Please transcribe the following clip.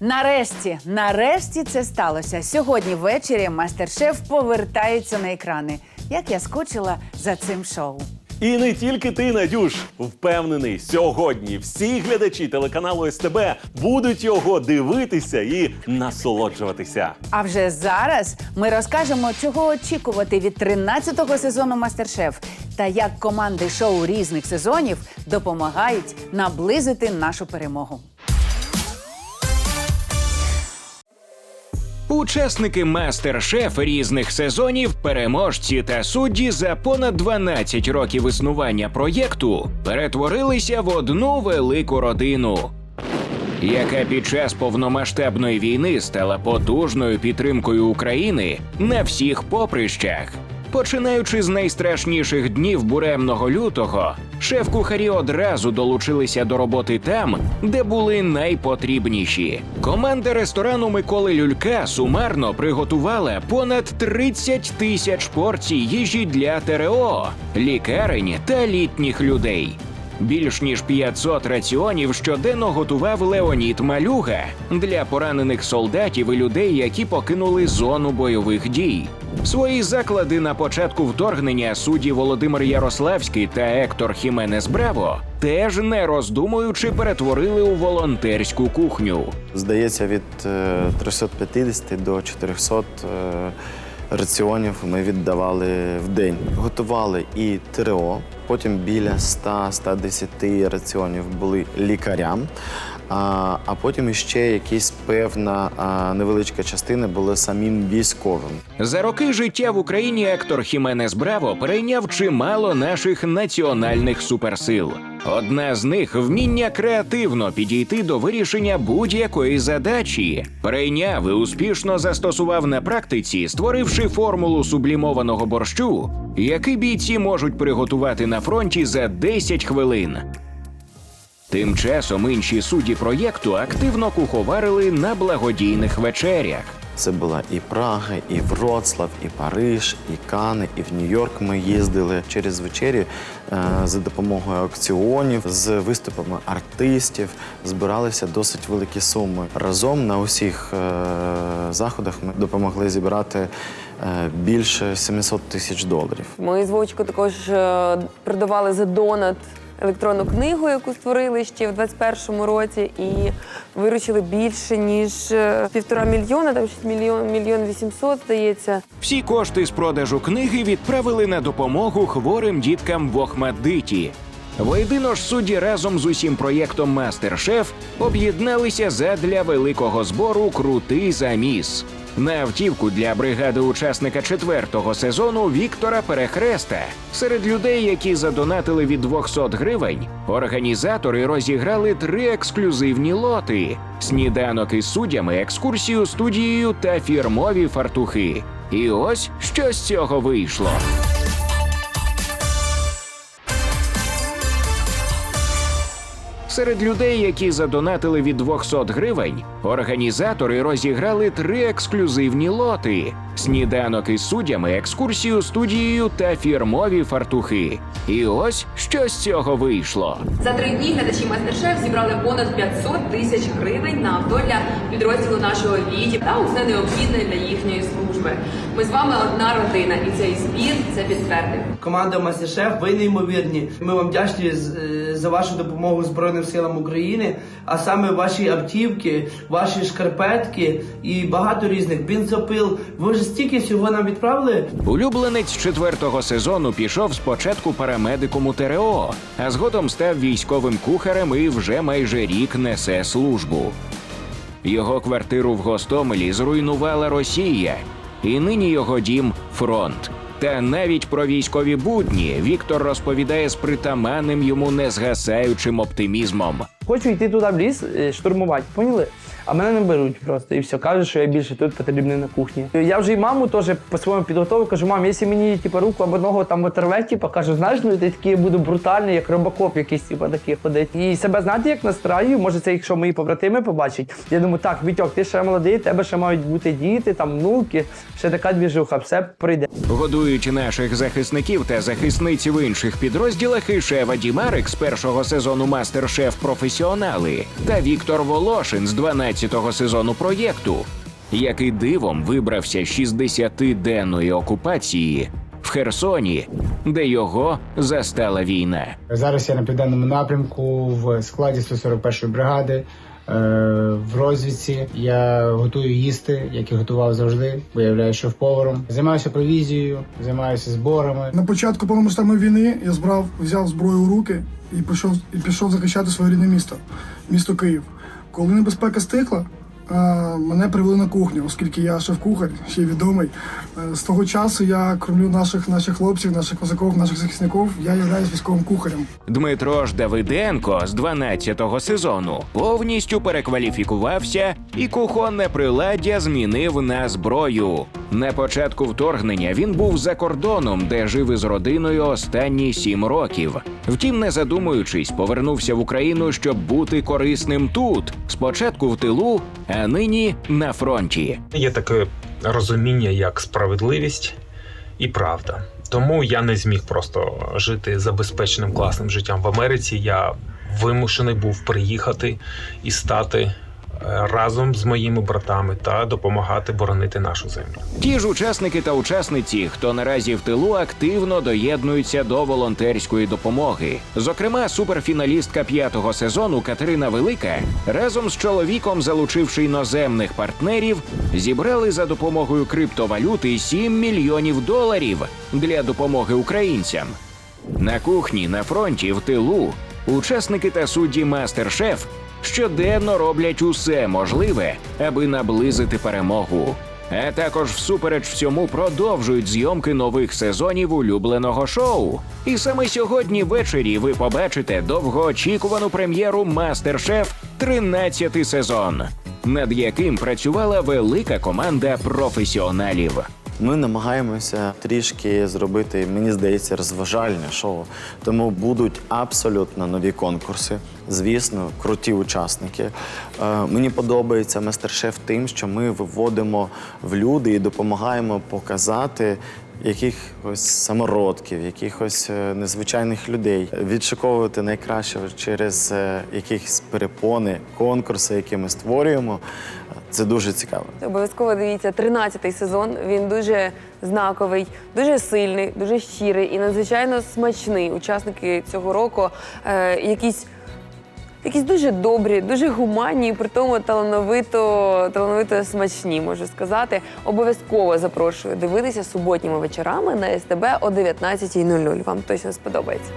Нарешті, нарешті це сталося. Сьогодні ввечері мастер-шеф повертається на екрани. Як я скучила за цим шоу. І не тільки ти, Надюш, впевнений, сьогодні всі глядачі телеканалу СТБ будуть його дивитися і насолоджуватися. А вже зараз ми розкажемо, чого очікувати від 13-го сезону Мастер-шеф та як команди шоу різних сезонів допомагають наблизити нашу перемогу. Учасники мастер-шеф різних сезонів, переможці та судді за понад 12 років існування проєкту перетворилися в одну велику родину, яка під час повномасштабної війни стала потужною підтримкою України на всіх поприщах. Починаючи з найстрашніших днів буремного лютого, шеф-кухарі одразу долучилися до роботи там, де були найпотрібніші. Команда ресторану Миколи Люлька сумарно приготувала понад 30 тисяч порцій їжі для ТРО, лікарень та літніх людей. Більш ніж 500 раціонів щоденно готував Леонід Малюга для поранених солдатів і людей, які покинули зону бойових дій. Свої заклади на початку вторгнення судді Володимир Ярославський та Ектор Хіменес Браво теж не роздумуючи перетворили у волонтерську кухню. Здається, від е, 350 до 400 е, раціонів ми віддавали в день. Готували і ТРО, потім біля 100-110 раціонів були лікарям. А, а потім іще якась певна а, невеличка частина була самим військовим. За роки життя в Україні Ектор Хіменес Браво перейняв чимало наших національних суперсил. Одна з них вміння креативно підійти до вирішення будь-якої задачі. Перейняв і успішно застосував на практиці, створивши формулу сублімованого борщу, який бійці можуть приготувати на фронті за 10 хвилин. Тим часом інші судді проєкту активно куховарили на благодійних вечерях. Це була і Прага, і Вроцлав, і Париж, і Кани, і в Нью-Йорк ми їздили через вечері е, за допомогою аукціонів з виступами артистів. Збиралися досить великі суми. Разом на усіх е, заходах ми допомогли зібрати е, більше 700 тисяч доларів. Ми з Вовчко також продавали за донат електронну книгу, яку створили ще в 21-му році, і виручили більше ніж е, півтора мільйона, там щось мільйон, мільйон вісімсот, здається. Всі кошти з продажу книги відправили на допомогу хворим діткам в Охмадиті. Воєдино ж судді разом з усім проєктом Мастер-шеф об'єдналися задля великого збору Крутий заміс. На автівку для бригади учасника четвертого сезону Віктора Перехреста серед людей, які задонатили від 200 гривень, організатори розіграли три ексклюзивні лоти: сніданок із суддями, екскурсію студією та фірмові фартухи. І ось що з цього вийшло. Серед людей, які задонатили від 200 гривень, організатори розіграли три ексклюзивні лоти: сніданок із суддями, екскурсію студією та фірмові фартухи. І ось що з цього вийшло. За три дні глядачі мастер-шеф зібрали понад 500 тисяч гривень на авто для підрозділу нашого віді та усе необхідне для їхньої служби. Ми з вами одна родина, і цей збір це підтвердив. Команда Мастер-Шеф, ви неймовірні. Ми вам вдячні е, за вашу допомогу Збройним силам України, а саме ваші автівки, ваші шкарпетки і багато різних бензопил. Ви вже стільки всього нам відправили. Улюбленець четвертого сезону пішов спочатку парамедиком у ТРО, а згодом став військовим кухарем і вже майже рік несе службу. Його квартиру в Гостомелі зруйнувала Росія, і нині його дім фронт. Та навіть про військові будні Віктор розповідає з притаманним йому незгасаючим оптимізмом. Хочу йти туди в ліс е, штурмувати, поняли? А мене не беруть просто і все. Кажуть, що я більше тут потрібний на кухні. Я вже і маму теж по-своєму підготовив. Кажу, мам, якщо мені типу, руку або ногу там оторве, типу, кажу, знаєш, ну ти такий я буду брутальний, як робокоп якийсь, типу, такий ходить. І себе знаєте, як настраю, може це якщо мої побратими побачать. Я думаю, так, Вітьок, ти ще молодий, тебе ще мають бути діти, там внуки, ще така двіжуха, все прийде. Годують наших захисників та захисниць в інших підрозділах і Шева Дімарик з першого сезону Мастер-шеф професійний професіонали та Віктор Волошин з 12-го сезону проєкту, який дивом вибрався з 60-денної окупації в Херсоні, де його застала війна. Зараз я на південному напрямку в складі 141-ї бригади. Е, В розвідці я готую їсти, як і готував завжди, Виявляю, що являюся шеф-поваром. Займаюся провізією, займаюся зборами. На початку повномасштабної війни я збрав, взяв зброю у руки і пішов і пішов захищати своє рідне місто, місто Київ. Коли небезпека стихла, мене привели на кухню, оскільки я шеф-кухар, ще відомий. Е, З того часу я кормлю наших наших хлопців, наших козаків, наших захисників. Я являюсь військовим кухарем. Дмитро ж Давиденко з 12-го сезону повністю перекваліфікувався і кухонне приладдя змінив на зброю. На початку вторгнення він був за кордоном, де жив із родиною останні сім років. Втім, не задумуючись, повернувся в Україну, щоб бути корисним тут. Спочатку в тилу, а нині на фронті. Є таке розуміння, як справедливість і правда. Тому я не зміг просто жити забезпеченим класним життям в Америці. Я вимушений був приїхати і стати разом з моїми братами та допомагати боронити нашу землю. Ті ж учасники та учасниці, хто наразі в тилу активно доєднуються до волонтерської допомоги. Зокрема, суперфіналістка п'ятого сезону Катерина Велика разом з чоловіком, залучивши іноземних партнерів, зібрали за допомогою криптовалюти 7 мільйонів доларів для допомоги українцям. На кухні, на фронті, в тилу учасники та судді Мастер-Шеф щоденно роблять усе можливе, аби наблизити перемогу. А також всупереч всьому продовжують зйомки нових сезонів улюбленого шоу. І саме сьогодні ввечері ви побачите довгоочікувану прем'єру Мастер-Шеф 13 сезон, над яким працювала велика команда професіоналів. Ми намагаємося трішки зробити, мені здається, розважальне шоу. Тому будуть абсолютно нові конкурси. Звісно, круті учасники. Е, мені подобається мастер-шеф тим, що ми виводимо в люди і допомагаємо показати якихось самородків, якихось е, незвичайних людей, відшуковувати найкраще через е, якісь перепони, конкурси, які ми створюємо. Це дуже цікаво. Обов'язково дивіться 13-й сезон. Він дуже знаковий, дуже сильний, дуже щирий і надзвичайно смачний. Учасники цього року е, якісь. Якісь дуже добрі, дуже гуманні, при тому талановито, талановито смачні, можу сказати. Обов'язково запрошую дивитися суботніми вечорами на СТБ о 19.00. Вам точно сподобається.